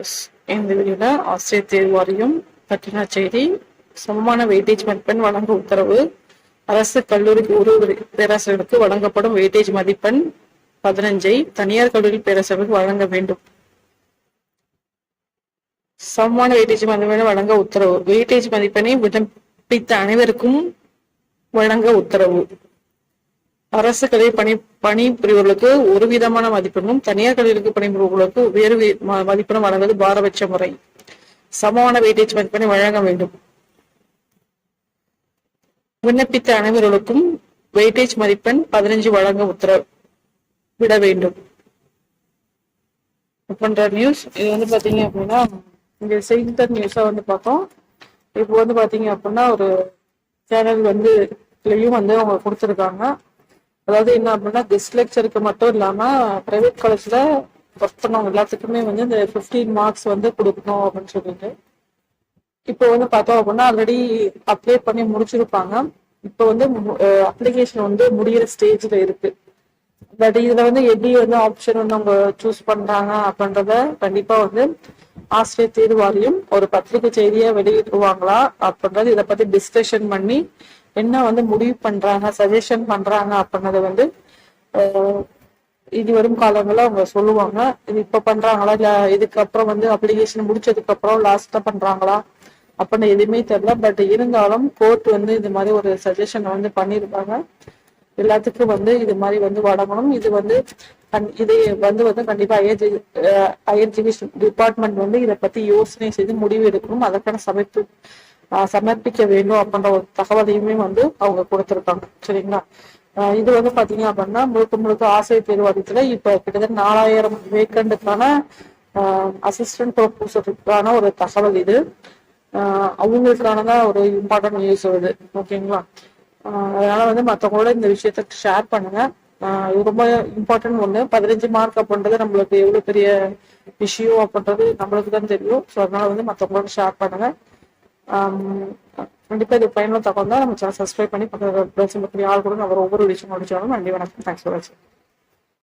Viewers இந்த வீடியோல ஆசிரியர் தேர்வு வாரியம் பற்றின செய்தி சமமான வெயிட்டேஜ் மதிப்பெண் வழங்க உத்தரவு அரசு கல்லூரிக்கு ஒரு ஒரு பேராசிரியருக்கு வழங்கப்படும் வெயிட்டேஜ் மதிப்பெண் பதினஞ்சை தனியார் கல்லூரி பேராசிரியருக்கு வழங்க வேண்டும். சமமான வெயிட்டேஜ் மதிப்பெண் வழங்க உத்தரவு. வெயிட்டேஜ் மதிப்பெண்ணை விண்ணப்பித்த அனைவருக்கும் வழங்க உத்தரவு. அரசு கல்வி பணி பணிபுரிவர்களுக்கு ஒரு விதமான மதிப்பெண்ணும் தனியார் கல்விக்கு பணிபுரிவர்களுக்கு வேறு ம- மதிப்பெண்ணும் வழங்குவது பாரபட்ச முறை. சமமான வெயிட்டேஜ் மதிப்பெண்ணை வழங்க வேண்டும். விண்ணப்பித்த அனைவர்களுக்கும் வெயிட்டேஜ் மதிப்பெண் பதினஞ்சு வழங்க உத்தரவு விட வேண்டும். பண்ற நியூஸ் இது வந்து பாத்தீங்க அப்படின்னா இங்க செய்தித்தாள் நியூஸா வந்து பார்த்தோம். இப்போ வந்து பாத்தீங்க அப்படின்னா ஒரு சேனல் வந்து இதுலயும் வந்து அவங்க கொடுத்துருக்காங்க. அதாவது என்ன அப்படின்னா கெஸ்ட் லெக்சருக்கு மட்டும் இல்லாம பிரைவேட் காலேஜ்ல ஒர்க் பண்ணவங்க எல்லாத்துக்குமே வந்து இந்த 15 மார்க்ஸ் வந்து கொடுக்கணும் அப்படின்னு சொல்லிட்டு. இப்போ வந்து பார்த்தோம் அப்படின்னா ஆல்ரெடி அப்ளை பண்ணி முடிச்சிருப்பாங்க. இப்போ வந்து அப்ளிகேஷன் வந்து முடியிற ஸ்டேஜில் இருக்கு. பட் இதுல வந்து எப்படி வந்து ஆப்ஷன் வந்து அவங்க சூஸ் பண்றாங்க அப்படின்றத கண்டிப்பா வந்து ஆசிரியர் தேர்வு வாரியம் ஒரு பத்திரிகை செய்தியா வெளியிடுவாங்களா அப்படின்றது இதை பத்தி டிஸ்கஷன் பண்ணி என்ன வந்து முடிவு பண்றாங்க சஜஷன் பண்றாங்க அப்படின்றத வந்து இது வரும் காலங்களில் அவங்க சொல்லுவாங்க. இது இப்ப பண்றாங்களா இல்ல இதுக்கப்புறம் வந்து அப்ளிகேஷன் முடிச்சதுக்கு அப்புறம் லாஸ்டா பண்றாங்களா அப்படின்னு எதுவுமே தெரியல. பட் இருந்தாலும் கோர்ட் வந்து இது மாதிரி ஒரு சஜஷன் வந்து பண்ணியிருப்பாங்க எல்லாத்துக்கும் வந்து இது மாதிரி வந்து வழங்கணும். இது வந்து கண்- இது வந்து வந்து கண்டிப்பா ஹையர் ஹையர் எஜுகேஷன் டிபார்ட்மெண்ட் வந்து இதை பத்தி யோசனை செய்து முடிவு எடுக்கணும். அதற்கான சமைப்பு சமர்ப்பிக்க வேண்டும் அப்படின்ற ஒரு தகவலையுமே வந்து அவங்க கொடுத்துருக்காங்க. சரிங்களா? ஆஹ் இது வந்து பாத்தீங்க அப்படின்னா முழுக்க முழுக்க ஆசிரியர் தேர்வாரியத்துல இப்ப கிட்டத்தட்ட நாலாயிரம் வேக்கண்டுக்கான அசிஸ்டன்ட் ப்ரொஃபஸருக்கான ஒரு தகவல் இது. ஆஹ் அவங்களுக்கானதான் ஒரு இம்பார்ட்டன்ட் நியூஸ் வருது ஓகேங்களா? ஆஹ் அதனால வந்து மத்தவங்களோட இந்த விஷயத்த ஷேர் பண்ணுங்க. ஆஹ் இது ரொம்ப இம்பார்ட்டன்ட் ஒண்ணு. பதினஞ்சு மார்க் அப்படின்றது நம்மளுக்கு எவ்வளவு பெரிய விஷயம் அப்படின்றது நம்மளுக்கு தான் தெரியும். ஸோ அதனால வந்து மத்தவங்களோட ஷேர் பண்ணுங்க. ஆம், கண்டிப்பா இது பயனுள்ள தகவல் தான். நம்ம சேனல் சப்ஸ்கிரைப் பண்ணி பக்கத்தில் ஆள் கூட நம்ம ஒவ்வொரு விஷயம் முடிச்சாலும் நன்றி வணக்கம். தேங்க்ஸ் ஃபார் வாட்சிங்